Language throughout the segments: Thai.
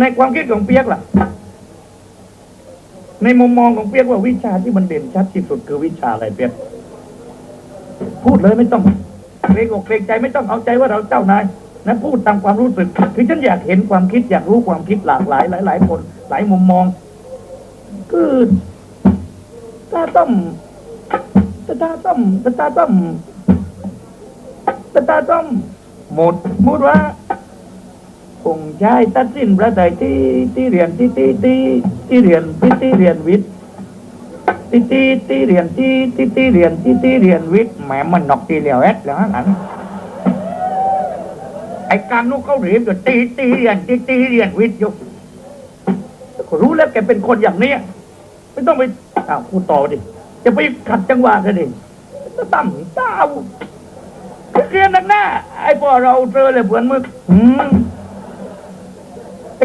ในความคิดของเปียกล่ะ ในมุมมองของเปียกว่าวิชาที่มันเด่นชัดที่สุดคือวิชาอะไรเปียก พูดเลยไม่ต้องเกรงอกเกรงใจไม่ต้องเอาใจว่าเราเจ้านายนะพูดตามความรู้สึกคือฉันอยากเห็นความคิดอยากรู้ความคิดหลากหลาย หลายหลายคน หลายมุมมองคือตาต้มตาตาต้มตาตาต้มตาตาต้มหมดหมดว่า คงใช้ตัดสินประเทศที่ที่เรียนที่ที่ที่ที่เรียนที่ที่เรียนวิทย์ที่ที่ที่เรียนที่ที่ที่เรียนที่ที่เรียนวิทย์แหมมันนอกตีเหลียวเอสแล้วนั่นไอ้การนู้นเขาเรียนอยู่ตีตีเรียนที่ที่เรียนวิทย์อยู่ก็รู้แล้วแกเป็นคนอย่างนี้ไม่ต้องไปอ้าวพูต่อดิจะไปขัดจังหวะกันดิตั้มเต้าเรียนนักหน้าไอ้พอเราเจอเลยเพื่อนมึกอืม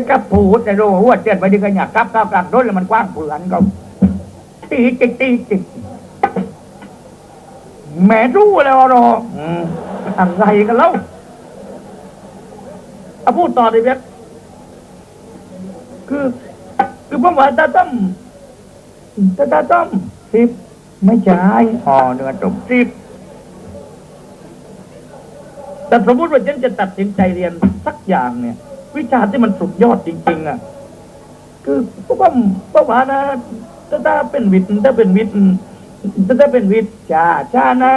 จะกลับผูดแต่รู้ว่าเจ็ดไปดีกันอยากกลับก้าวกลางรถแล้วมันกว้างเผื่อนก็ตีจิกตีจิกแม่รู้แล้วรออืมอะไรกันแล้วเอาพูดต่อดิเบ็คือ คือผมว่าตาต้มตาตาต้มสิบไม่ใช่อ๋อเนื้อตกสิบแต่สมมติว่าฉันจะตัดสินใจเรียนสักอย่างเนี่ย วิชาที่มันสุดยอดจริง ๆ อะ คือเพราะว่าพราะว่านะถ้าถ้าเป็นวิทย์ถ้าเป็นวิทย์ถ้าถ้าเป็นวิทย์จ้าจ้านะ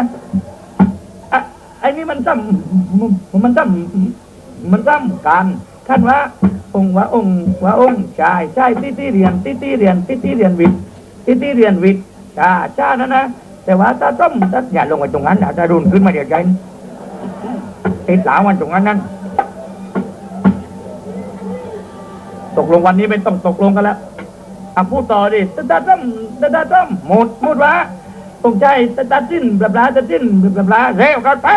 อะไอ้นี่มันซ้ำมันซ้ำมันซ้ำกันท่านว่า องค์ว่าองค์ว่าองค์ชายชายที่ที่เรียนที่ที่เรียนที่ที่เรียนวิทย์ที่ที่เรียนวิทย์จ้าจ้านะนะแต่ว่าถ้าต้มถ้าอย่าลงไปตรงนั้นนะถ้ารุนขึ้นมาเดี๋ยวใจติดหลาวันตรงนั้นนั้น ตกลงวันนี้ไม่ต้องตกลงกันแล้วอะพูดต่อดิตาตาต้มตาตาต้มหมดหมดวะตรงใจตาตาจิ้นบลาบลาตาจิ้นบลาบลาเร็วกันไป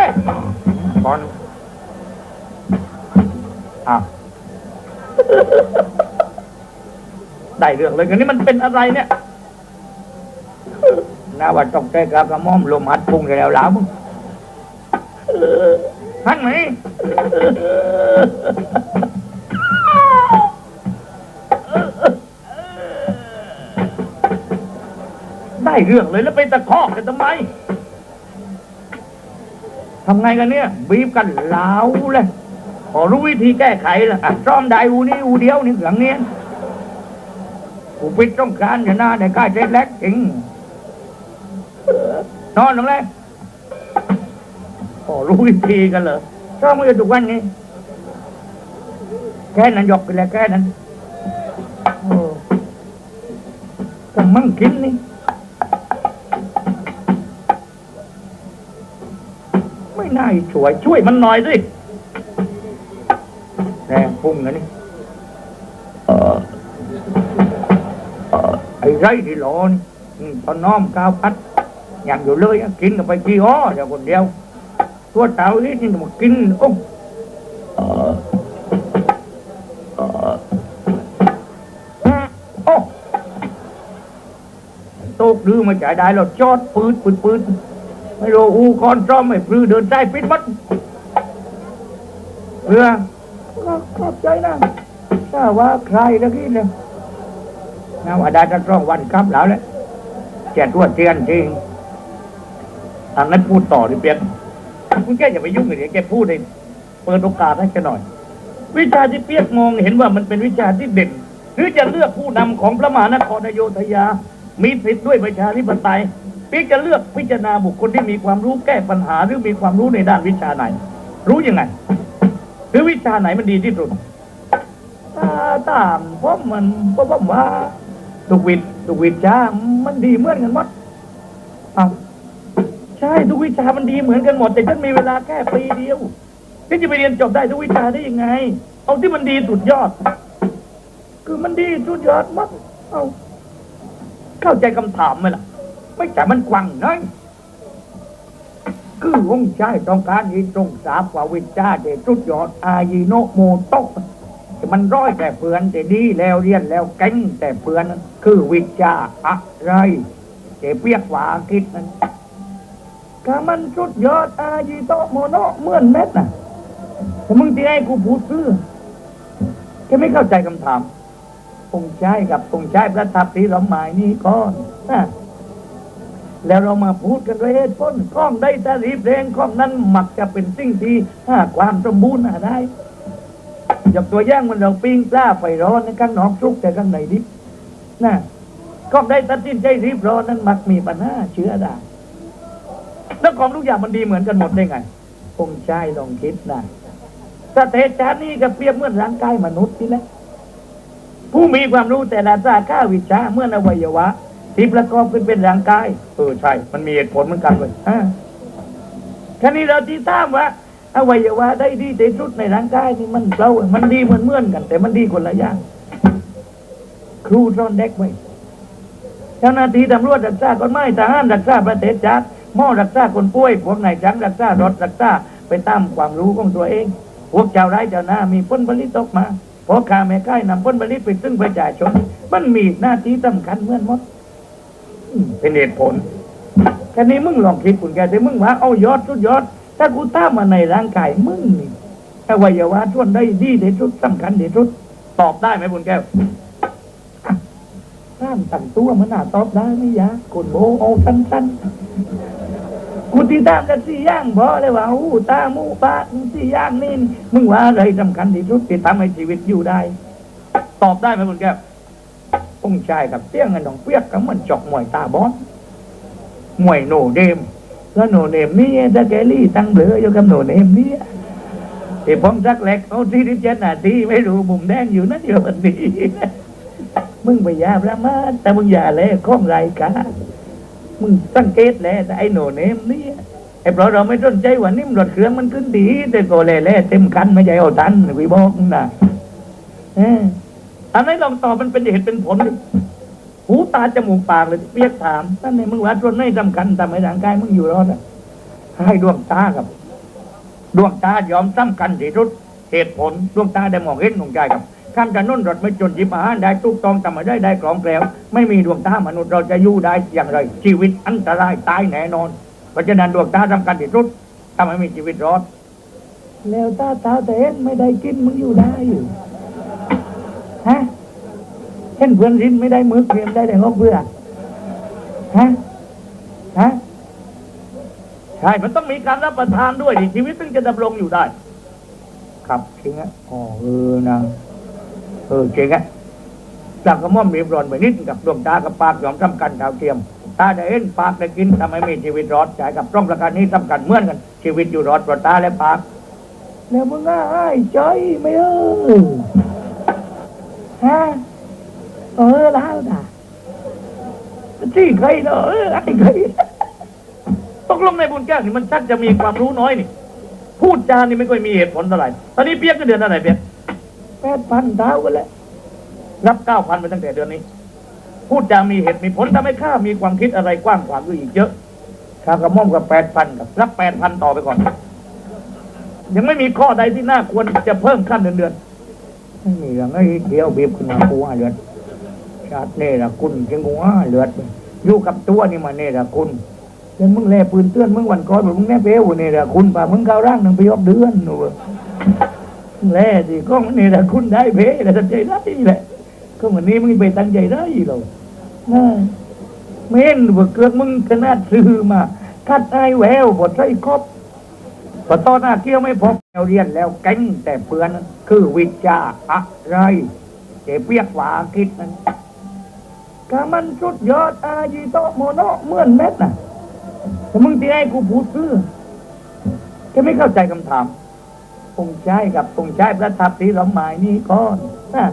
ก่อนอ้าวได้เรื่องเลยกันนี่มันเป็นอะไรเนี่ยนาว่าต้องใจกับกระม่อมลมหัดพุ่งแล้วหลามึงหันไหม ได้เรื่องเลยแล้วไปตะคอกกันทำไมทำไงกันเนี่ย บีบกันเหลาเลยพอรู้วิธีแก้ไขแล้วอะซ่อมได้อูนี่อูเดียวนี่หลังเนี้ยกูปิดต้องการอย่าหน้าได้ใกล้เจ็ดแลกจริงนอนลงเลยพอรู้วิธีกันเลยซ่อมมือทุกวันนี้แค่นั้นยกไปแล้วแค่นั้นโอ้กำมั่งกินนี่ น่าช่วยช่วยมันหน่อยดิแรงพุ่งนะนี่เออเออไอ้ไรที่หลอนี่อืมตอนน้อมก้าวพัดอย่างอยู่เลยอะกินกับไปกี่อ้อเดี๋ยวคนเดียว ตัวเต่านี่นี่มากินโอ้เออเอออืมโอ้โตกดื้อมาจ่ายได้เราจอดปืดปืดปืด ไม่รู้อูคอนซ่อมไม่ปลื้อเดินใจปิดมัดเรือก็ขอบใจนะถ้าว่าใครตะกี้เนี่ยนาว่าได้จะต้องวันครับแล้วแหละแจกตัวเตียนจริงอันนั้นพูดต่อดิเปียกคุณแกอย่าไปยุ่งเลยแกพูดเลยเปิดโอกาสให้แกหน่อย วิชาที่เปียกมองเห็นว่ามันเป็นวิชาที่เด่นหรือจะเลือกผู้นำของพระมหานครอโยธยา มีสิทธิ์ด้วยประชาธิปไตย พี่จะเลือกพิจารณาบุคคลที่มีความรู้แก้ปัญหาหรือมีความรู้ในด้านวิชาไหน รู้ยังไง หรือวิชาไหนมันดีที่สุดตามเพราะมันเพราะว่าทุกวิชทุกวิชามันดีเหมือนกันหมดเอาใช่ทุกวิชามันดีเหมือนกันหมด แต่ฉันมีเวลาแค่ปีเดียวฉันจะไปเรียนจบได้ทุกวิชาได้ยังไง เอาที่มันดีสุดยอด คือมันดีสุดยอดมัดเอาเข้าใจคำถามไหมล่ะ ไม่ใช่มันกวังน้อยคือองค์ชายต้องการยีตรงสาบว่าวิชาเดชุดยอดอายีโนโมโตกมันร้อยแต่เพื่อนแต่ดีแล้วเรียนแล้วเก่งแต่เพื่อนคือวิชาอะไรเจเปียกว่าคิดนั้นก็มันชุดยอดอายีโตโมโนเมื่อนเม็ดน่ะแต่มึงที่ให้กูพูดซื้อแกไม่เข้าใจคำถามองค์ชายกับองค์ชายประทับที่เราหมายนี้ก่อนนะ แล้วเรามาพูดกันด้วยเหตุผลข้องได้ต่รีบเร่งข้องนั้นมักจะเป็นสิ่งที่หาความสมบูรณ์หาได้ยกตัวอย่างมันเราปิ้งปลาไฟร้อนในข้างนอกสุกแต่ข้างในดิบนะข้องได้ตัดสินใจรีบร้อนนั้นมักมีปัญหาเชื้อได้แล้วของทุกอย่างมันดีเหมือนกันหมดได้ไงองค์ชายลองคิดนะสเตจานนี้ก็เปรียบเหมือนร่างกายมนุษย์นี่แหละผู้มีความรู้แต่ละสาขาวิชาเมื่ออวัยวะ ที่ประกอบขึ้นเป็นร่างกาย เออใช่ มันมีเหตุผลเหมือนกันเลยอ่าทีนี้เราที่ทราบว่าอวัยวะได้ดีที่สุดในร่างกายนี่มันเรามันดีเหมือนเหมือนกัน แต่มันดีคนละอย่าง ครูซ่อนเด็กไว้เจ้าหน้าที่ตำรวจรักษากฎหมายทหารรักษาประเทศชาติหมอรักษาคนป่วย พวกนายจ้างรักษารถรักษาไปตามความรู้ของตัวเอง พวกเจ้าไร้เจ้าหน้ามีผลผลิตตกมาพอข้าแม่ค่ายนำผลผลิตไปซึ่งประชาชนมันมีหน้าที่สำคัญเหมือนหมดอืม เป็นเหตุผลแค่นี้มึงลองคิดคุณแกสิมึงว่าเอายอดสุดยอด ถ้ากูตามมาในร่างกายมึงนี่อวัยวะส่วนได้ดีที่สุดสำคัญที่สุดตอบได้ไหมคุณแก้วอะร่างตั้งตัวมันน่าตอบได้ไหมยะคนโบเอาสั้นๆกูติดตามกันสี่ย่างพอเลยว่าหูตามูปาสี่ย่างนี่มึงว่าอะไรสำคัญที่สุดที่ทำให้ชีวิตอยู่ได้ ตอบได้ไหมคุณแก้ว องค์ชายกับเตี้ยงกันน้องเปียกกับมันจอกมวยตาบอสมวยโนเดมแล้วโนเดมนี่ถ้าแกลี่ตั้งเบลออยู่กับโนเดมนี่ที่ผมสักเล็กเอาที่ที่เจ็ดนาทีไม่รู้มุมแดงอยู่นั่นอยู่วันนี้มึงไปยาประมาทแต่มึงอย่าเลยข้องไรกันมึงสังเกตแหละแต่ไอ้โนเนมนี่ไอ้เพราะเราไม่สนใจว่านิ่มรถเครื่องมันขึ้นดี แต่ก็แล่แล่เต็มคันไม่ใช่เอาทันวิบอกนะเออ อันนี้ลองตอบมันเป็นเหตุเป็นผลดิหูตาจมูกปากเลยเปียกถามนั่นไงมึงว่าส่นไหนสำคัญทำให้ร่างกายมึงอยู่รอดอะให้ดวงตากับ ดวงตายอมสำคัญที่สุดเหตุผลดวงตาได้มองเห็นของใจกับข้ามถนนรถไม่จนยิบอาหารได้ทุกตองทำมาได้ได้กรองแกล้ว ไม่มีดวงตามนุษย์เราจะอยู่ได้อย่างไร ชีวิตอันตรายตายแน่นอน เพราะฉะนั้นดวงตาสำคัญที่สุดทำให้มีชีวิตรอดแล้วตาตาแต่เห็นไม่ได้กินมึงอยู่ได้อยู่ ฮะเห็นเพื่อนรินไม่ได้มือเกรียมได้แต่งอกเบื่อฮะฮะใช่ มันต้องมีการรับประทานด้วยดิชีวิตถึงจะดำรงอยู่ได้ ครับจริงอะอ๋อเออนะเออจริงอะจากกระม่อมมีบรอนไปนิดกับดวงตากับปากยอมสำคัญดาวเทียมตาได้เห็นปากได้กินทำให้มีชีวิตรอดใช่กับต้องประการนี้สำคัญเหมือนกัน ชีวิตอยู่รอดเพราะตาและปากแล้วมึงง่ายใจไหม่เออ ฮะเออแล้วนะที่ใครเนอะเออไอ้ใครตกลงในบุญแก้วนี่มันชักจะมีความรู้น้อยนี่ พูดจานี่ไม่ค่อยมีเหตุผลเท่าไหร่ตอนนี้เปียกก็เดือนเท่าไหร่เปียกแปดพันเท่ากันแล้วรับเก้าพันไปตั้งแต่เดือนนี้ พูดจามีเหตุมีผลทำให้ข้ามีความคิดอะไรกว้างขวางอยู่อีกเยอะข้ากระม่อมกับแปดพันกับรับแปดพันต่อไปก่อน ยังไม่มีข้อใดที่น่าควรจะเพิ่มขั้นเดือนเดือน ไม่มีเรื่องไอ้เดียวบีบขึ้นมากูห้าเดือนชาติเนรคุณจังกูห้าเลือดอยู่กับตัวนี่มาเนรคุณยังมึงแลปืนเตือนมึงวันก่อนบอกมึงแน่เป้วเนี่แหละคุณป่ามึงเข้าร่างหนึ่งไปยอบเดือนหนูมึงแล่สิก็มันนี่แหละคุณได้เป้แตั้งใจได้แหละก็วันนี้มึงไปตั้งใจได้หรอกเม่นว่าเกือกมึงขนาดซื้อมาคัดไอแววบทใส่ครบ พอตอนหน้าเกี่ยวไม่พบเราเรียนแล้วแก๊งแต่เพื่อนคือวิชาอะไรเจเปียกหวาคิดนั้นกามันสุดยอดอาจีโตโมโนเมื่อนเม็ดน่ะแต่มึงที่ให้กูพูดคือแกไม่เข้าใจคำถามองค์ชายกับองค์ชายประทับที่เราหมายนี้ก่อนนะ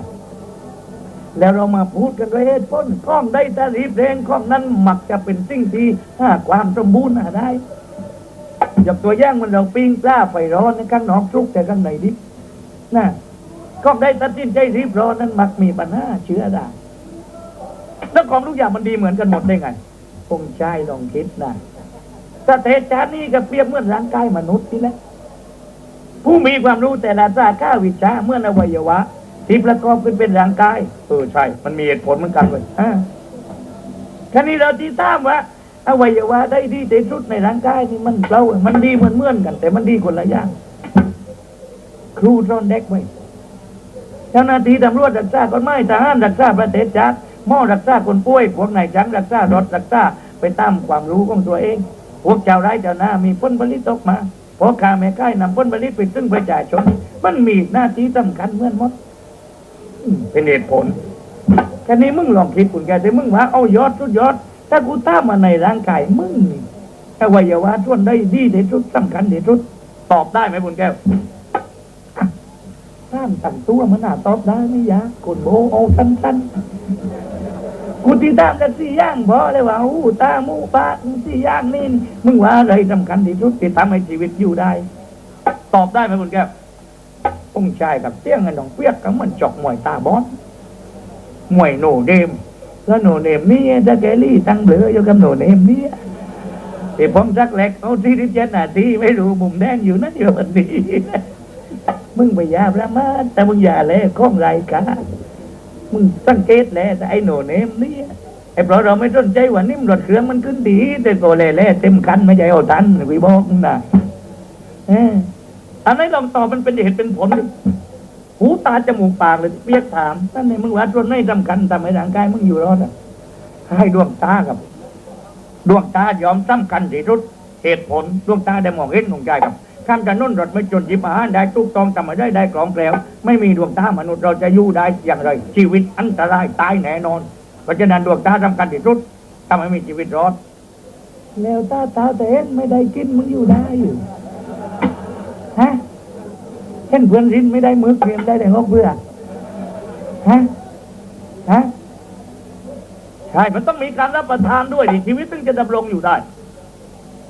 แล้วเรามาพูดกันด้วยเหตุผลข้องได้แต่รีบเร่งข้องนั้นมักจะเป็นสิ่งที่หาความสมบูรณ์ได้ ยกตัวอย่างมันเราปิ้งปลาไฟร้อนในข้างนอกสุกแต่ข้างในดิบนะข้องได้ตัดสินใจรีบร้อนนั้นมักมีปัญหาเชื้อได้แล้วของทุกอย่างมันดีเหมือนกันหมดได้ไงองค์ชายลองคิดนะสเตจานนี้ก็เปรียบเหมือนร่างกายมนุษย์นี่แหละผู้มีความรู้แต่ละสาขาวิชาเหมื่อนอวัยวะ ที่ประกอบขึ้นเป็นร่างกายเออใช่ มันมีเหตุผลเหมือนกันเลยอ่าทีนี้เราที่ทราบว่า อวัยวะได้ดีที่สุดในร่างกายนี่มันเรามันดีเหมือนเหมือนกัน แต่มันดีคนละอย่าง ครูซ่อนเด็กไว้เจ้าหน้าที่ตำรวจรักษากฎหมายทหารรักษาประเทศชาติหมอรักษาคนป่วยพวกนายจ้างรักษารถรักษาไปตามความรู้ของตัวเอง พวกเจ้าไร้เจ้าหน้ามีผลผลิตกมาพอข้าแม่ค่ายนำผลผลิตไปถึงประชาชน มันมีหน้าที่สำคัญเหมือนมดเป็นเหตุผลแค่นี้มึงลองคิดคุณแกแต่มึงว่าเอายอดสุดยอด ถ้ากูตามมาในร่างกายมึงนี่อวัยวะส่วนได้ดีที่สุดสำคัญที่สุด ตอบได้ไหมคุณแก้วข้ามตั้งตัวมันน่าตอบได้ไม่ยากคนโบเอาสั้นๆกูตีตามกันสี่ย่างพอเลยว่าอู้ตาหมูปาสี่ย่างนี่มึงว่าอะไรสำคัญที่สุดที่ทำให้ชีวิตอยู่ได้ ตอบได้ไหมคุณแก้วองชายกับเตี้ยงกันดองเปียกกับมันจอกมวยตาบอสมวยโนเดม แล้วโนเนมนี่ถ้าแกลี่ตั้งเบลออยู่กับโนเนมนี่ที่ผมสักแหลกเอาที่ที่เจ็ดนาทีไม่รู้มุมแดงอยู่นั่นอยู่วันนี้มึงไปยาประมาทแต่มึงอย่าเลยข้องรการมึงสังเกตและแต่ไอ้หนูเนมนี่ไอ้เพราะเราไม่สนใจว่านิ่มรถเครื่องมันขึ้นดี แต่โกเล่เล่เต็มคันไม่ใช่เอาทันวิบอกนะเอออันนี้ลองตอบมันเป็นเหตุเป็นผล หูตาจมูกปากเลยเปียกถามนั่นเองมึงว่าส่วนไหนสำคัญทำให้ร่างกายมึงอยู่รอดอะให้ดวงตากับ ดวงตายอมสำคัญที่สุดเหตุผลดวงตาได้มองเห็นดวงใจกับข้ามถนนรถไม่จนจิบอาหารได้ทุกตองทำมาได้ได้กล่องแกล้ว ไม่มีดวงตามนุษย์เราจะอยู่ได้อย่างไร ชีวิตอันตรายตายแน่นอน เพราะฉะนั้นดวงตาสำคัญที่สุดถ้าไม่มีชีวิตรอดแล้วตาตาแต่เห็นไม่ได้กินมึงอยู่ได้อยู่ เห็นเพื่อนรินไม่ได้มือเพียมได้แต่งอกเพื่อฮะฮะใช่ มันต้องมีการรับประทานด้วยดิชีวิตถึงจะดำรงอยู่ได้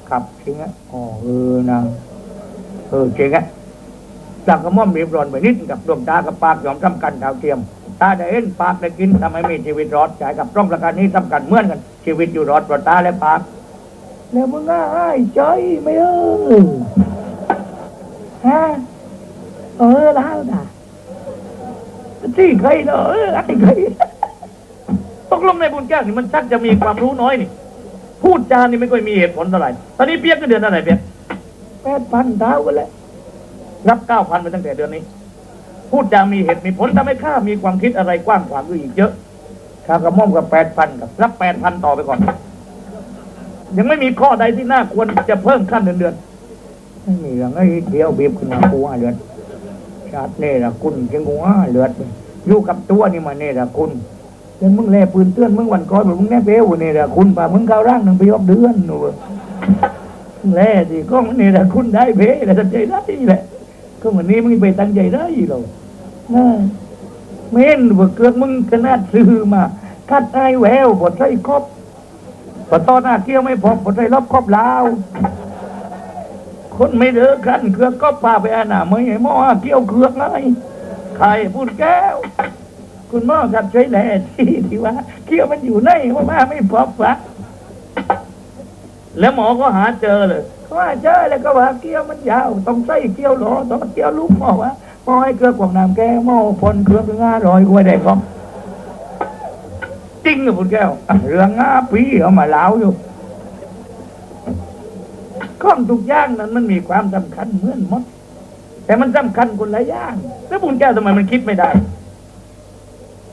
ครับจริงอะอ๋อเออนะเออจริงอะจากกระม่อมรีบร้อนไปนิดกับดวงตากับปากยอมทำกันดาวเทียมตาได้เห็นปากได้กินทำให้มีชีวิตรอดใจกับร่องประการนี้สำคัญเหมือนกัน ชีวิตอยู่รอดเพราะตาและปากแล้วมึงง่ายใจไหม่เออฮะ เออแล้วนะที่ใครเนอะเออไอ้ใครตกลงในบุญแก้วนี่มันชักจะมีความรู้น้อยนี่ พูดจานี่ไม่ค่อยมีเหตุผลเท่าไหร่ ตอนนี้เปียกก็เดือนเท่าไหร่เปียกแปดพันเท่ากันแล้วรับเก้าพันไปตั้งแต่เดือนนี้ พูดจามีเหตุมีผลทำให้ข้ามีความคิดอะไรกว้างขวางอยู่อีกเยอะข้ากับม่อมกับแปดพันกับรับแปดพันต่อไปก่อน ยังไม่มีข้อใดที่น่าควรจะเพิ่มขั้นเดือนเดือนๆไม่มีอย่างไอ้เดียวบีบขึ้นมากูห้าเดือน ชาติเนรคุณเชียงกูห้าเลือดอยู่กับตัวนี่มาเนรคุณเดี๋ยวมึงแล่ปืนเตือนมึงวันก่อนมึงแน่เป้วนี่ละคุณป่ามึงเข้าร่างหนึ่งไปยกเดือนหนูแล่สิก็มันนี่ละคุณได้เป้แหละตั้งใจได้แหละก็วันนี้มึงไปตั้งใจได้หรอกเม่นบ่เกือกมึงขนาดซื้อมาคัดไอแววบดใส่ครบพอตอนหน้าเกี้ยวไม่พอบดใส่รอบครบลาว คนไม่เดือกันเกือกก็พาไปอาหนาไม่ให้หมอเกี้ยวเกือกไงใครพูดแก้ว คุณหมอครับช่วยแหล่ที่ที่ว่าเกี้ยวมันอยู่ในว่ามาไม่พบวะแล้วหมอก็หาเจอเลยก็ว่าเจอแล้วก็ว่าเกี้ยวมันยาวต้องใส่เกี้ยวหลอต้องเกี้ยวลูกหมอวะหมอให้เกลือกวางน้ำแก้วหมอพลเครืองถึงห้าร้อยกว่าได้ก็จริงเหรอคุณแก้วเรื่องงาปีเอามาเล่าอยู่ ข้องทุกอย่างนั้นมันมีความสำคัญเหมือนมด แต่มันสำคัญคนละอย่างแล้วบุญแก้วทำไมมันคิดไม่ได้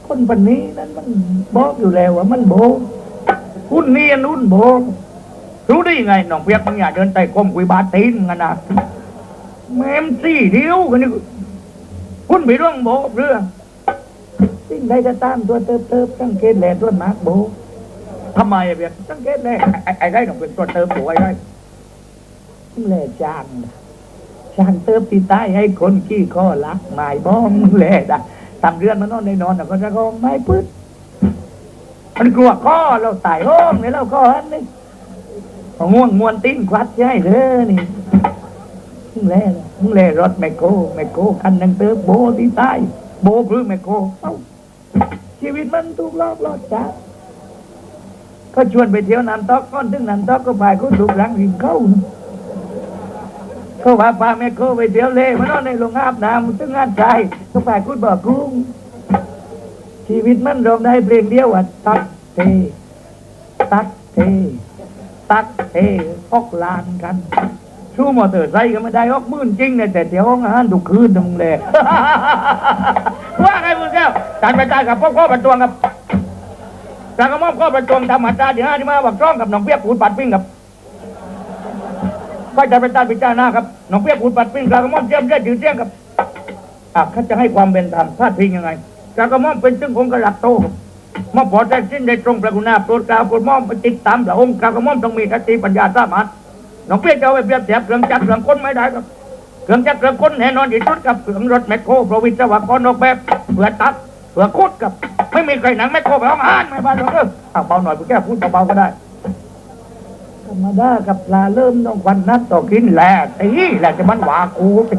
คนปันนี้นั้นมันบอกอยู่แล้วว่ามันโบหุ้นนี่อันหุ้นโบรู้ได้ยังไงน้องเปียกมึงอย่าเดินไต่ก้มคุยบาตีนกันนะแมมสี่เดียวกันนี่หุ้นไปร่วงโบเรื่องสิ่งใดจะตามตัวเติบเติบสังเกตแหล่ตัวมากโบทำไมอะเปียกสังเกตแหล่ไอ้ไอ้ได้ต้องเป็นตัวเติบโบไอ้ได้ แหล่จางนะจางเติบตีใต้ให้คนขี้ข้อรักหมายบ้องแหล่ด้ทำเรื่อนมานอนในนอนแต่ก็จะก็ไม่พืดมันกลัวข้อเราตายห้องเนี่ยเราก็อันนี้พอง่วงมวนติ้นควัดใช่เด้อนี่มึงแล่เลยมึงแล่รถแมคโครแมคโครคันนังเติบโบที่ใต้โบพื้นแมคโครเอ้าชีวิตมันถูกลอกลอดจ้าก็ชวนไปเที่ยวน้ำตกก้อนถึงน้ำตกก็ไปก็ถูกหลังริมเข้า ก็ว่าพาแม่โคไปเที่ยวเล่มานอนในโรงอาบน้ำตึงงานใจก็ไปคุดบอกกุ้งชีวิตมันรวมได้เพลงเดียวว่าตักเทตักเทตักเทออกลานกันชู้มอเตอร์ไซค์ก็ไม่ได้ออกมื่นจริงเนี่ยแต่เที่ยวงาหารทุกคืนนะมึงเลยว่าไงมึงแก้วการไปจ่ายกับพ่อพ่อประจวงกับการกระม่อมพ่อประจวงทำมาตราที่ห้าที่มาบักจ้องกับน้องเปียกปูดปัดปิ้งกับ ก็จะไปจ่ายไปจ่ายหน้าครับน้องเปียกปูดปัดปิ้งกากระม่อมเจียมได้ถือเจียงกับอะเขาจะให้ความเป็นธรรมพลาดพิงยังไงกากระม่อมเป็นซึ่งคงกระหลักโตครับมอพอได้สิ้นได้ตรงประกุณาโปรดกล่าวโปรดหมอมไปติดตามพระองค์กากระม่อมต้องมีสติปัญญาสามารถน้องเปียกจะเอาไปเปรียบเทียบเครื่องจักรเครื่องก้นไม่ได้ครับเครื่องจักรเครื่องก้นแน่นอนที่สุดกับเครื่องรถแมคโครปรวิศวกรออกแบบเพื่อตัดเพื่อคุดกับ ไม่มีใครหนังแมคโครไปห้องอ่านไม่บ้านหรอกเออเบาหน่อยไปแก้พูดเบาๆก็ได้ รรมดากับลาเริ่มต้องควันนัดต่อกินแหละไอ้แหละจะมันหวากูสิ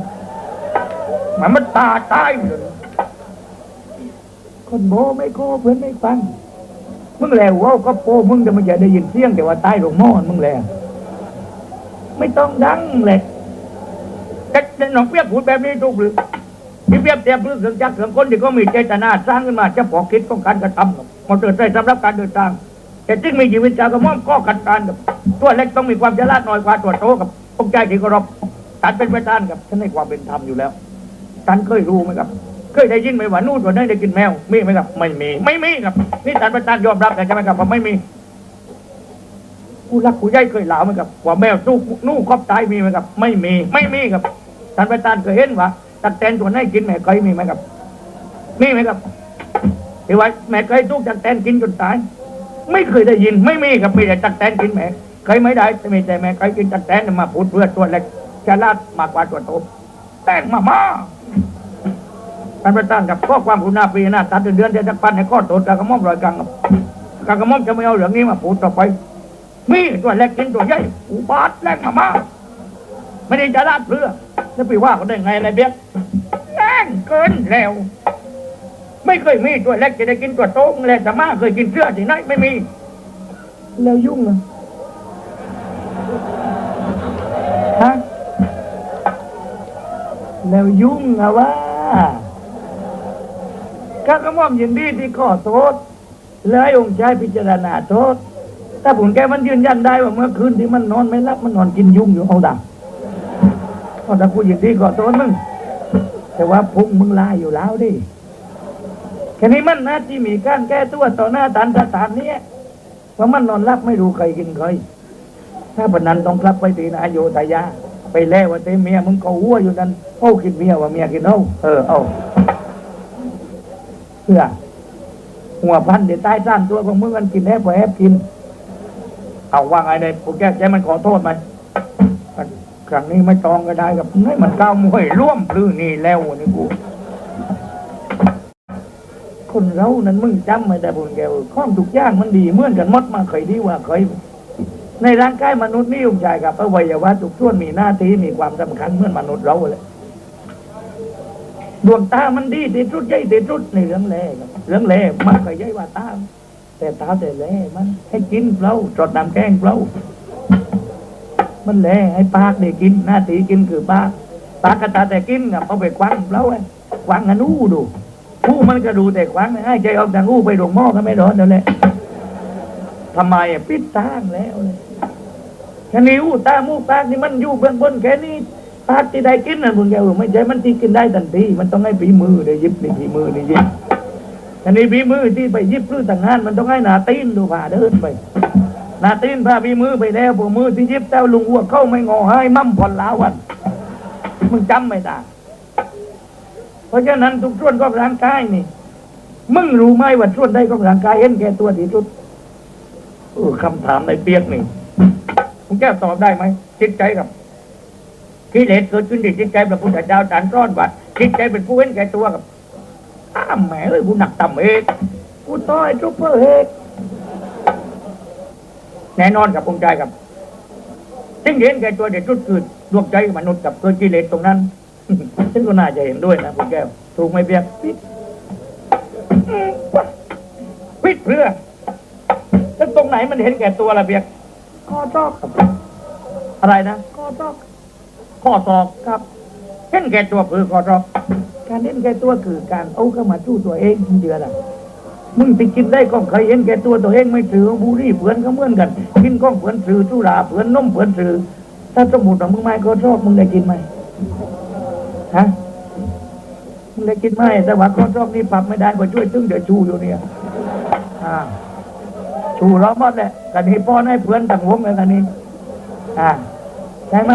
มันมันตาตายเลยคนโบไม่โคเพื่อนไม่ฟังมึงแล้วว่าก็โปมึงจะมันจะได้ยินเสียงแต่ว่าใต้ลวงม้อมึงแล้วไม่ต้องดังเลยแต่แต่น้องเปียกพูดแบบนี้ถูกหรือที่เปียบเทียบเรื่องเครื่องจักเครื่องกลที่ก็มีเจตนาสร้างขึ้นมาเฉพาะคิดของการกระทำครับมอเตอร์ไซค์สำหรับการเดินทาง แต่จึงมีชีวิตจากระม่อมก็กัดการกับตัวเล็กต้องมีความฉลาดน้อยกว่าตัวโตกับองค์ใจที่เคารพตันเป็นประธานกับฉันให้ความเป็นธรรมอยู่แล้วตันเคยรู้ไหมครับ เคยได้ยินไหมว่านู่นตัวนั้นได้กินแมวมีไหมครับ ไม่มี ไม่มีครับนี่ตันประธานยอมรับแต่ใช่ไหมครับว่าไม่มีผู้รักผู้ใหญ่เคยเล่าไหมครับว่าแมวสู้นู่ครอบตายมีไหมครับ ไม่มี ไม่มีครับท่านประธานเคยเห็นว่าตักแตนตัวไหนกินแม่เคยมีไหมครับมีไหมครับที่ว่าแม่เคยทุกตักแตนกินจนตาย ไม่เคยได้ยินไม่มีครับมีแต่ตักแตนกินแม่เคยไม่ได้แต่มีแต่แม่เคยกินตักแตนมาพูดเพื่อตัวเล็กฉลาดมากกว่าตัวโตแตงมามาท่านประธานกับข้อความคุณนาปีหน้าตัดเดือนเดือนจะปันให้ข้อโตกากระม่อมรอยกลางกากระม่อมจะไม่เอาเรื่องนี้มาพูดต่อไป มีตัวเล็กกินตัวใหญ่อุบาทแรงมามาไม่ได้จะลาดเพื่อจะไปว่าเขาได้ไงอะไรเบี้ยแรงเกินแล้ว ไม่เคยมีตัวเล็กจะได้กินตัวโตเลยแต่มาเคยกินเสื้อที่ไหนไม่มี แล้วยุ่งเหรอฮะแล้วยุ่งอะว่าข้ากระหม่อมยินดีที่ขอโทษและให้องค์ชายพิจารณาโทษ ถ้าผลแกมันยืนยันได้ว่าเมื่อคืนที่มันนอนไม่หลับมันนอนกินยุ่งอยู่เอาดังเอาแต่กูยินดีขอโทษมึงแต่ว่าพุงมึงลายอยู่แล้วดิ ค่นี้มันนะที่มีการแก้ตัวต่อหน้าฐานสถานนี้ยว่าะมันนอนรับไม่รู้ใครกินใครถ้าปนันต้องกลับไปตีนาโยธยาไปแล้วว่าเตเมียมึงก็หัวอยู่นั่นโอ้กินเมียว่าเมียกินเอาเออเอาเพื่อหัวพันเดี๋ยวใต้ด้านตัวของมึงมันกินแอบแอบกิน เอาว่าไงเนี่ยกูแก้ใจมันขอโทษไหมครั้งนี้ไม่ตองก็ได้กับให้มันก้าวมวยร่วมพลื้นี่แล้วนี่กู คนเรานั้นมึงจำไม่ได้บุญแกวข้อมทุกอย่างมันดีเหมือนกันมดมาเคยดีว่าเคย ในร่างกายมนุษย์นี่องค์ชายกับอวัยวะทุกส่วนมีหน้าที่มีความสำคัญเหมือนมนุษย์เราเลยดวงตามันดีที่สุดใหญ่ที่สุดในเรื่องแรกเรื่องแรกมันก็ใหญ่ว่าตาแต่ตาแต่แลมัน ให้กินเปล่าจดน้ำแกงเปล่ามันแลให้ปากได้กินหน้าที่กินคือปากปากกระตาแต่กินกับเอาไปควังเปล่าไอ้ควังกันอู้ดู อู้มันก็ดูแต่ควังให้ใจออกทางอู้ไปหลงหม้อก็ไม่ร้อนเดี๋ยวแหละทำไมปิดตาแล้วเลยแค่นี้อู้ตามูกปากนี่มันอยู่เบื้องบนแค่นี้ปากที่ได้กินนะมึงแกไม่ใช่มันที่กินได้ทันทีมันต้องให้ฝีมือได้ยิบนี่ฝีมือนี่ยิบอันนี้พี่มือที่ไปยิบพื้นต่างงานมันต้องให้หนาตีนดูผ่าเดินไปหนาตีนพาพี่มือไปแล้วพวกมือที่ยิบแต่ลุงอ้วเข้าไม่งอให้มั่มผ่อนลาวันมึงจำไม่ได้ เพราะฉะนั้นทุกส่วนของร่างกายนี่ มึงรู้ไหมว่าส่วนใดของร่างกายเห็นแก่ตัวที่สุดออคำถามในเปียกนี่มึงแก้ตอบได้ไหมจิตใจกับกิเลสเกิดขึ้นที่จิตใจพระพุทธเจ้าตรันร้อนว่าจิตใจเป็นผู้เห็นแก่ตัวกับอ้าแหมเอ้ยกูหนักต่ำเอกกูต้อยซุปเปอร์เอกแน่นอนกับองค์ใจกับซึ่งเห็นแก่ตัวเด็ดจุดคือดวงใจมนุษย์กับเกิดกิเลสตรงนั้น ซึ่งก็น่าจะเห็นด้วยนะคุณแก้วถูกไหมเบียกพิษพิษเพื่อแล้วตรงไหนมันเห็นแก่ตัวละเบียกข้อตอกครับอะไรนะข้อตอกข้อตอกครับเห็นแก่ตัวเพื่อข้อตอกการเห็นแก่ตัวคือการเอาเข้ามาสู้ตัวเองเดือนละมึงไปกินได้ก็เคยเห็นแก่ตัวตัวเองไม่ถือบุหรี่เผือนก็เหมือนกัน กินก้องเผือนถือสุราเผือนนมเผือนถือถ้าสมมติว่ามึงไม่ก็ชอบมึงได้กินไหม ฮะมึงได้กินไหมแต่ว่าก็ชอบนี่ปรับไม่ได้ก็ช่วยตึ้งเดี๋ยวชูอยู่เนี่ยอ่าชูล้อมดแหละกันนี้ป้อนให้เพื่อนต่างวงเลยกันนี้ อ่าใช่ไหม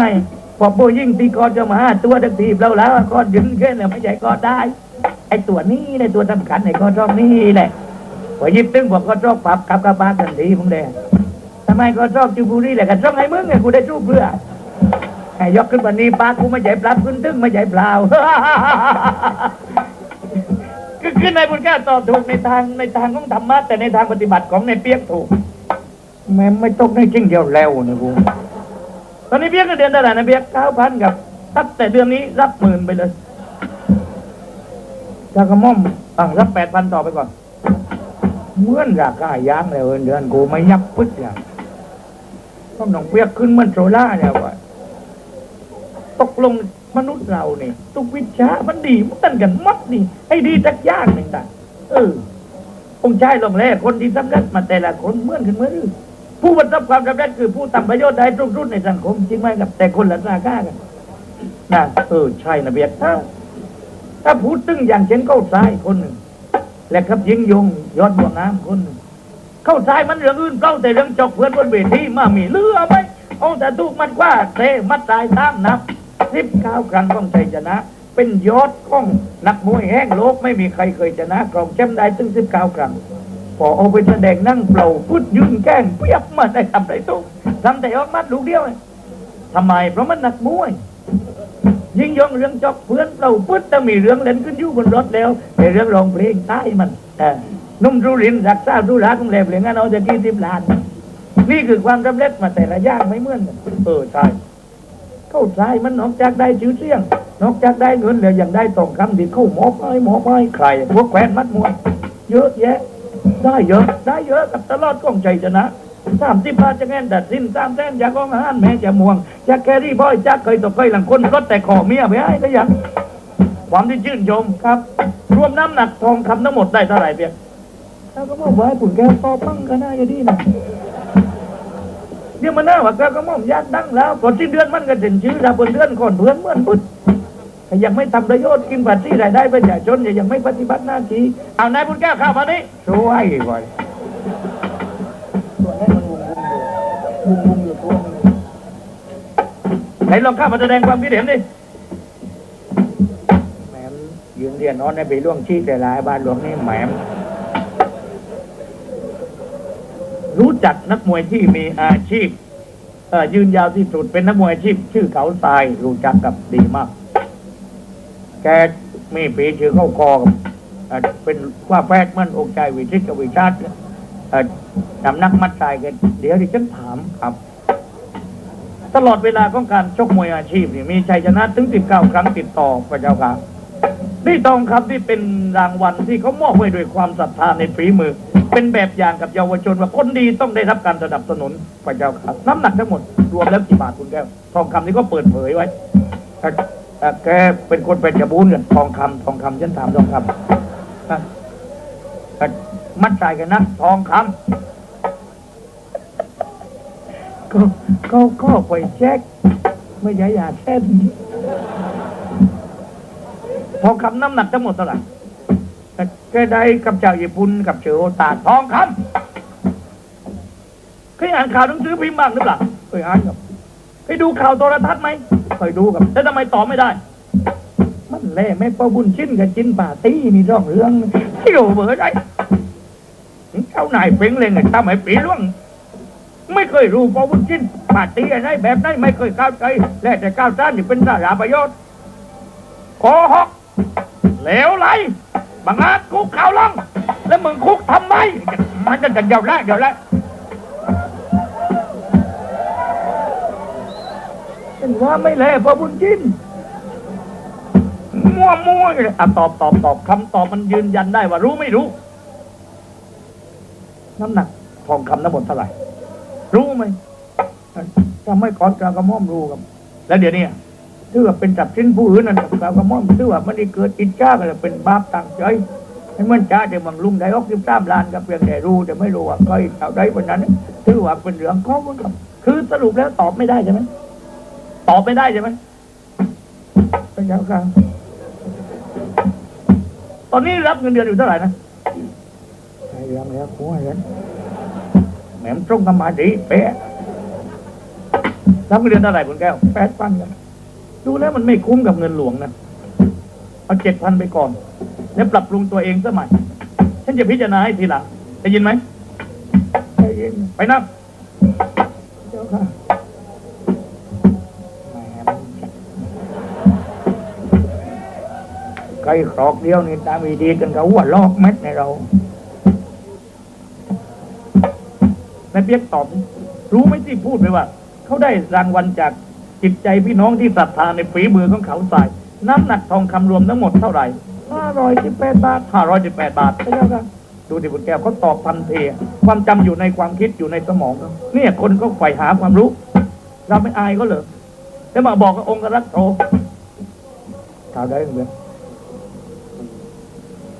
พอโบยิ่งตีกอนจะมาตัวดักทีบเราแล้วก็ยืนขึ้นเนี่ยไม่ใช่ก็ได้ ไอ้ตัวนี้ในตัวสำคัญไอ้ก็ชอบนี่แหละพอยิบตึ้งบอกก็ชอบปรับกับกระบากันทีมึงเลยทำไมก็ชอบจูบุรีแหละกันชอบไอ้มึงไงกูได้จูบเพื่อ ไอ้ยกขึ้นวันนี้ปากกูไม่ใหญ่ปรับขึ้นตึ้งไม่ใหญ่เปล่า คือขึ้นในบุญแก้ตอบถูกในทางในทางของธรรมะแต่ในทางปฏิบัติของในเปียกถูก แม่ไม่ตกในจริงเดียวแล้วนะกูตอนนี้เบี้ยกเดือนเท่าไหร่นะเบี้ยเก้าพันกับตั้งแต่เดือนนี้รับหมื่นไปเลยจากกระม่อมอะรับแปดพันต่อไปก่อนเหมื่อนราคายางเลยเดือนกูไม่ยับปึ๊ดอย่างต้องหนองเบี้ยขึ้นเหมือนโซล่าเนี่ยว่า ตกลงมนุษย์เราเนี่ยทุกวิชามันดีเหมันกันมัดนี่ให้ดีจักยางหนึ่งแต่เออองค์ชายลงแรกคนที่สำเร็จมาแต่ละคนเหมือนกันเมื่อนกันผู้ประสบความสำเร็จคือผู้ทำประโยชน์ได้ทุกรุ่นในสังคมจริงไหมครับ แต่คนละราคากันนะเออใช่นะเบียดถ้าถ้าพูดตึงอย่างเช่นเข้าซ้ายคนหนึ่งและครับยิงยงยอดบัวงามคนหนึ่งเข้าซ้ายมันเรื่องอื่นเก้าแต่เรื่องจกเพื่อนบนเวทีมามีเลือไหมเอาแต่ทุกมันว่าเตมัดตายตามนับ สิบเก้าครั้งต้องชัยชนะ เป็นยอดของนักมวยแห่งโลกไม่มีใครเคยชนะกรองแชมป์ได้ถึงสิบเก้าครั้งพอเอาไปแสดงนั่งเปล่าพุดยืนแก้งเปียบมาได้ทำไรตุ้ทำแต่ยอดมัดลูกเดียวเลยทำไมเพราะมันหนักมวย ยิงยองเรื่องจอกเพื่อนเปล่าพุดจะมีเรื่องเล่นขึ้นอยู่บนรถแล้วในเรื่องร้องเพลงใต้มันนุ่มรูรินรักษาดูรักของแหลมเหลียงงั้นเอาจะกี่สิบล้าน นี่คือความสำเร็จมาแต่ละย่างไม่เหมือนกันเออใช่ เข้าใจมันนอกจากได้ชื่อเสียง นอกจากได้เงินแล้วยังได้ตองคำที่เข้าหมอบให้หมอบให้ใครพวกแควนมัดมวยเยอะแยะ ได้เยอะ ได้เยอะกับตลอดกองใจชนะสามสิบบาทจะแง่นดัดสิ้นสามแสนอยากองอาหารแม่จะม่วงจะแครี่บอยจะเคยตกเคยหลังคนรถแต่ขอเมียไปให้ได้ยังความที่ชื่นชมครับ รวมน้ำหนักทองคำทั้งหมดได้เท่าไหร่เพียงแล้วก็บอกว่าให้ปุ่นแก้วต่อปั้งก็น่าจะดีนะ เดี๋ยวมันน่าว่าแก้วก็ม่อมยากดังแล้วก่อนที่เดือนมันก็เห็นชื่อเราบนเดือนก่อนเพื่อนเหมือนพุทธแต่ยังไม่ทำประโยชน์กินผัดที่รายได้ประชาชนยังไม่ปฏิบัติหน้าที่เอานายบุญแก้วเข้ามานี่ช่วยก่อนตัวนี้มันงงอยู่งงอยู่ตัวนึงไหนลองเข้ามาแสดงความคิดเห็นดิแหมมยืนเรียนนอนในปีล่วงชีพแต่หลายบ้านหลวงนี่แหมม รู้จักนักมวยที่มีอาชีพยืนยาวที่สุดเป็นนักมวยอาชีพ ชื่อเขาทรายรู้จักกับดีมาก แกมีปีชื่อเข้าคอเป็นว่าแพทย์มั่นองค์ใจวิชิตกับวิชาติสำนักมัดใจกันเดี๋ยวดิฉันถามครับ ตลอดเวลาของการชกมวยอาชีพนี่มีชัยชนะถึง 19 ครั้งติดต่อพระเจ้าค่ะ นี่ทองคำที่เป็นรางวัลที่เขามอบไว้ด้วยความศรัทธาในฝีมือ เป็นแบบอย่างกับเยาวชนว่าคนดีต้องได้รับการสนับสนุนพระเจ้าค่ะน้ำหนักทั้งหมดรวมแล้วกี่บาทคุณแก้วทองคำนี่ก็เปิดเผยไว้เอ่แกเป็นคนเป็นจบูรณ์เนี่ยทองคำทองคำฉันถามทองคำแต่มัดใจกันนะทองคำก็ก็ก็ไปเช็คไม่ใช่ยาเส้น ทองคำน้ำหนักทั้งหมดเท่าไหร่เอ่อแกได้กับเจ้าญี่ปุ่นกับเชอโอตาทองคำเคยอ่านข่าวหนังสือพิมพ์บ้างหรือเปล่าเคยอ่านครับไปดูข่าวโทรทัศน์ไหมเคยดูครับแล้วทำไมตอบไม่ได้ มันแล่แม่ป้าบุญชิ้นกับจินป่าตี้นี่ร่องเรื่องเที่ยวเบอร์ไดเจ้านายเป่งเลยไงทำไมปีล่วงไม่เคยรู้ป้าบุญชิ้นป่าตี้อะไรแบบนั้นไม่เคยเข้าใจและแต่ก้าวต้านที่เป็นสาระประโยชน์โกหก เลวไหลบังอาจคุกข่าวล่องแล้วมึงคุกทำไมมันจะเดี๋ยวแล้วเดี๋ยวแล้วเป็นว่าไม่แลพอบุญจินมั่วมั่วเลยอะตอบตอบตอบคำตอบมันยืนยันได้ว่ารู้ไม่รู้ น้ำหนักทองคำน้ำหมดเท่าไหร่ รู้ไหมถ้าไม่ขอกลาวกระม่อมรู้ครับ แล้วเดี๋ยวนี้ ถือว่าเป็นจับชิ้นผู้อื่นนั่นกับกล่าวกระหม่อมถือว่าไม่ได้เกิดอิจฉากันเป็นบาปต่างใจให้มันจ้าแต่บางลุงได้ออกสิบสามล้านกับเพียงแต่รู้แต่ไม่รู้ว่าใครเอาได้วันนั้นถือว่าเป็นเรื่องของมันครับคือสรุปแล้วตอบไม่ได้ใช่ไหมตอบไม่ได้ใช่ไหมพระเจ้าค่ะตอนนี้รับเงินเดือนอยู่เท่าไหร่นะใช่ยังแล้วหัวเงินแหมมตรงกันมาดีเป๊ะรับเงินเดือนเท่าไหร่คุณแก้วแปดพันกัน ดูแล้วมันไม่คุ้มกับเงินหลวงนะเอาเจ็ดพันไปก่อน แล้วปรับปรุงตัวเองสมัยฉันจะพิจารณาให้ทีหลังได้ยินไหมได้ยินไปนับเจ้าค่ะแหมไก่ครอกเดียวนี่ตามีดีกันกับหัวลอกเม็ดในเราแม่เปียกตอบดิรู้ไหมที่พูดไปว่า เขาได้รางวัลจาก จิตใจพี่น้องที่ศรัทธาในฝีมือของเขาใส่น้ำหนักทองคำรวมทั้งหมดเท่าไหร่ห้าร้อยสิบแปดบาทห้าร้อยสิบแปดบาทใช่ไหมครับดูที่คุณแก้วเขาตอบทันทีความจำอยู่ในความคิดอยู่ในสมองเขาเนี่ยคนก็ใฝ่หาความรู้ เราไม่อายก็เหรอแล้วมาบอกกับองค์กรักโตข่าวได้เหมือน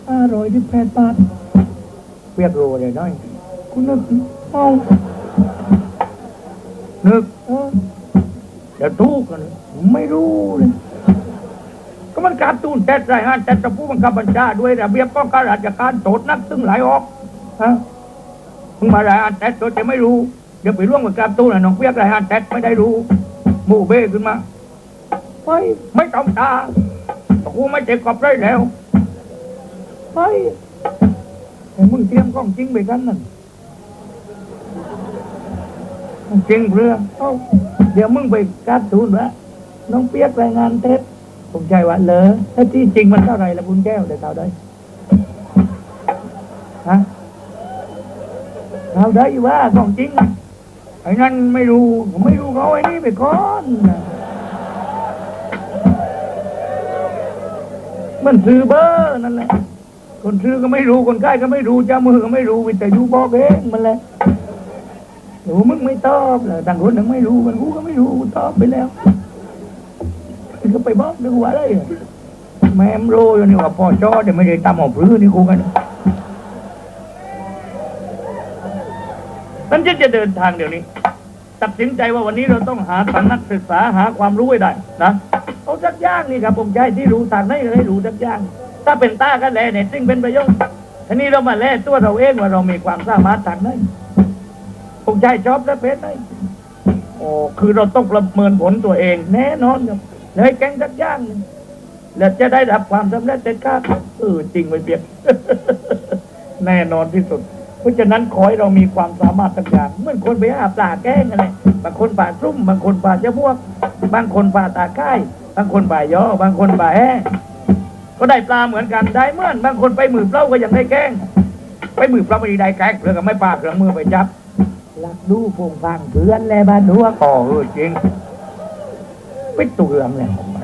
ห้าร้อยสิบแปดบาทเปียกโรเลยน้อยคุณนึกเอานึกเออ เดี๋ยวทุกกันไม่รู้เลยก็มันการตูนแต่รายงานแต่จะผู้บังคับบัญชาด้วยระเบียบป้องกันราชการโจทย์นักซึ่งหลายออกฮะมึงมารายงานแต่โดยจะไม่รู้เดี๋ยวไปร่วมกับการตูนน่ะน้องเปียกรายงานแต่ไม่ได้รู้หมู่เบ้ขึ้นมาไปไม่ต้องตากูไม่เจ็บกับไรแล้วไม่มึงเตรียมกล้องจริงไปกันนั่น จริงเพื่อเอ้าเดี๋ยวมึงไปการตูนวะน้องเปียกรายงานเท็จผมใจว่าเลอถ้าที่จริงมันเท่าไหร่ละคุณแก้วเดี๋ยวเท่าได้ฮะเท่าได้ว่าของจริงไอ้นั่นไม่รู้ผมไม่รู้เขาไอ้นี่ไปก่อนมันซื้อเบอร์นั่นแหละคนซื้อก็ไม่รู้คนใกล้ก็ไม่รู้เจ้ามือก็ไม่รู้วิทยุบอกเองมันแหละ หนูมึงไม่ตอบเลยต่างคนต่างไม่รู้มันกูก็ไม่รู้ตอบไปแล้วก็ไปบอกนึกว่าอะไรแม่มรู้อยู่นี่ว่าพ่อจอแต่ไม่ได้ตำออกพื้นนี่กูกันนั่นจะจะเดินทางเดี๋ยวนี้ ตัดสินใจว่าวันนี้เราต้องหาสำนักศึกษาหาความรู้ให้ได้นะเอาสักอย่างนี่ครับผมใช้ที่รู้ทางไหนให้รู้สักอย่าง ถ้าเป็นตากันแลเนี่ยซึ่งเป็นประโยชน์ทีนี้เรามาแล่ตัวเราเองว่าเรามีความสามารถทางไหน ใช้จอบและเพชรไหนโอ้คือเราต้องประเมินผลตัวเอง แน่นอนครับเลยแกงสักย่างแล้วจะได้รับความสำเร็จเด็ดขาดเออจริงไปเปียกแน่นอนที่สุด เพราะฉะนั้นขอให้เรามีความสามารถต่างอย่างเหมื่อนคนไปหาปลาแก้งอะไรบางคนป่าซุ่มบางคนป่าเจ้าพวก บางคนป่าตาค่ายบางคนป่ายอบางคนป่าแห้ก็ได้ปลาเหมือนกันได้เหมื่อนบางคนไปมือเปล่าก็ยังได้แก้งไปมือเปล่าไม่ได้แก้งเพื่อกับไม่ปลาเครื่องมือไปจับ รักดูฟงฟังเพื่อนแลบ้านหัวก่อเออจริงเป็นตัวเรื่องเลยผม